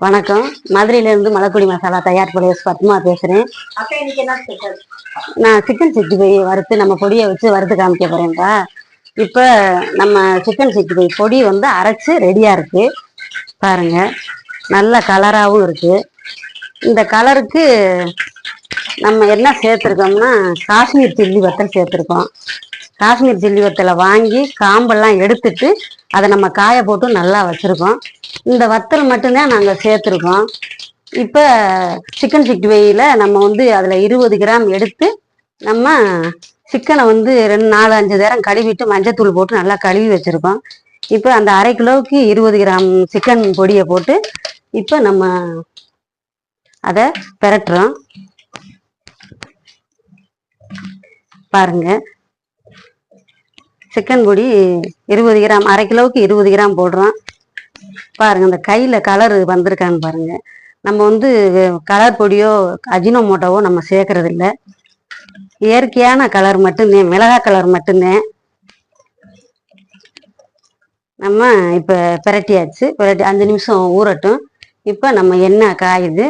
வணக்கம். மதுரையில இருந்து மலக்குடி மசாலா தயார் பிளேஸ் பத்மா ஸ்பெஷல் நான் சிக்கன் சிக்ஸ்டி ஃபைவ் வறுத்து நம்ம பொடியை வச்சு வறுத்து காமிக்க போறேன்ப்பா இப்போ நம்ம சிக்கன் சிக்ஸ்டி ஃபைவ் பொடி வந்து அரைச்சு ரெடியா இருக்கு. பாருங்க. நல்ல கலராகவும் இருக்கு. இந்த கலருக்கு நம்ம என்ன சேர்த்துருக்கோம்னா காஷ்மீர் சில்லி வத்தல் சேர்த்துருக்கோம். காஷ்மீர் சில்லி வத்தலை வாங்கி காம்பெல்லாம் எடுத்துட்டு அதை நம்ம காய போட்டு நல்லா வச்சுருக்கோம். இந்த வத்தல் மட்டும்தான் நாங்கள் சேர்த்துருக்கோம். இப்போ சிக்கன் சிக்ஸ்டி ஃபைவ்ல நம்ம வந்து அதில் இருபது கிராம் எடுத்து நம்ம சிக்கனை வந்து ரெண்டு நாலு அஞ்சு நேரம் கழுவிட்டு மஞ்சத்தூள் போட்டு நல்லா கழுவி வச்சுருக்கோம். இப்போ அந்த அரை கிலோவுக்கு இருபது கிராம் சிக்கன் பொடியை போட்டு இப்போ நம்ம அதை பெரட்டுறோம். பாருங்கள் சிக்கன் பொடி இருபது கிராம் அரை கிலோவுக்கு இருபது கிராம் போடுறோம். பாருங்க இந்த கையில் கலர் வந்திருக்கான்னு பாருங்க. நம்ம வந்து கலர் பொடியோ அஜினோமோட்டோவோ நம்ம சேர்க்கறது இல்லை இயற்கையான கலர் மட்டும்தான் மிளகாய் கலர் மட்டும்தான் நம்ம இப்போ பிரட்டியாச்சு. பிரட்டி அஞ்சு நிமிஷம் ஊறட்டும். இப்போ நம்ம என்ன காயுது.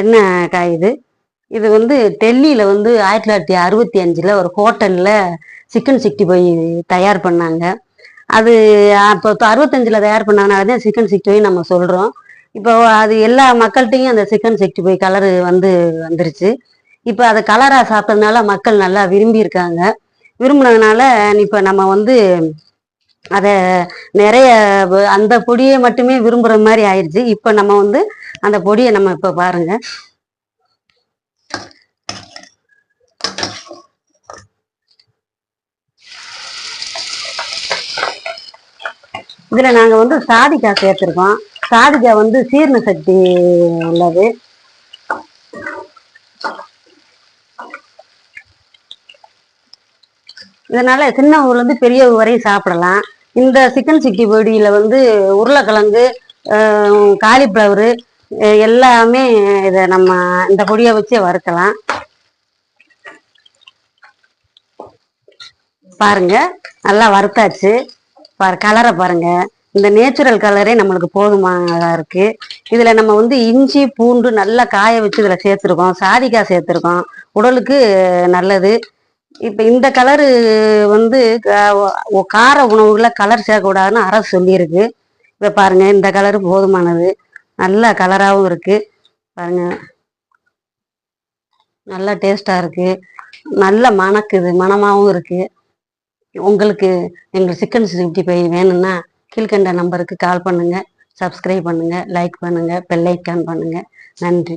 என்ன காய் இது? இது வந்து டெல்லியில் வந்து ஆயிரத்தி தொள்ளாயிரத்தி அறுபத்தி அஞ்சில் ஒரு ஹோட்டலில் சிக்கன் சிக்ஸ்டி போய் தயார் பண்ணாங்க. அது அப்போ அறுபத்தஞ்சில் தயார் பண்ணனால தான் சிக்கன் சிக்ஸ்டி போய் நம்ம சொல்கிறோம் இப்போ அது எல்லா மக்கள்கிட்டையும் அந்த சிக்கன் சிக்ஸ்டி போய் கலரு வந்து வந்துருச்சு. இப்போ அதை கலராக சாப்பிட்டதுனால மக்கள் நல்லா விரும்பி இருக்காங்க விரும்பினதுனால இப்போ நம்ம வந்து அதை நிறைய அந்த பொடியை மட்டுமே விரும்புகிற மாதிரி ஆயிடுச்சு. இப்போ நம்ம வந்து அந்த பொடியை நம்ம இப்போ பாருங்க. இதுல நாங்க வந்து சாதிக்காய் சேர்த்துருக்கோம். சாதிக்காய் வந்து சீரண சக்தி உள்ளது. இதனால சின்ன ஊர்ல இருந்து பெரிய ஊர் வரையும் சாப்பிடலாம். இந்த சிக்கன் சிக்ஸ்டி பொடியில் வந்து உருளைக்கிழங்கு காலிஃப்ளவரு எல்லாமே இதை நம்ம இந்த பொடியை வச்சே வறுக்கலாம். பாருங்க நல்லா வறுத்தாச்சு. பாரு கலரை பாருங்க. இந்த நேச்சுரல் கலரே நம்மளுக்கு போதுமானதாக இருக்கு. இதுல நம்ம வந்து இஞ்சி பூண்டு நல்லா காய வச்சு இதுல சேர்த்துருக்கோம். சாதிக்காய் சேர்த்துருக்கோம். உடலுக்கு நல்லது. இப்ப இந்த கலரு வந்து கார உணவுகளை கலர் சேர்க்கக்கூடாதுன்னு அரசு சொல்லியிருக்கு. இப்போ பாருங்க இந்த கலரு போதுமானது. நல்ல கலராகவும் இருக்கு. பாருங்க. நல்ல டேஸ்ட்டாக இருக்கு. நல்ல மணக்குது மணமாகவும் இருக்கு. உங்களுக்கு எங்களுக்கு சிக்கன் சிக்ஸ்டி ஃபைவ் வேணும்னா கீழ்கண்ட நம்பருக்கு கால் பண்ணுங்கள் சப்ஸ்கிரைப் பண்ணுங்கள் லைக் பண்ணுங்கள் பெல்லைக்கான் பண்ணுங்கள் நன்றி.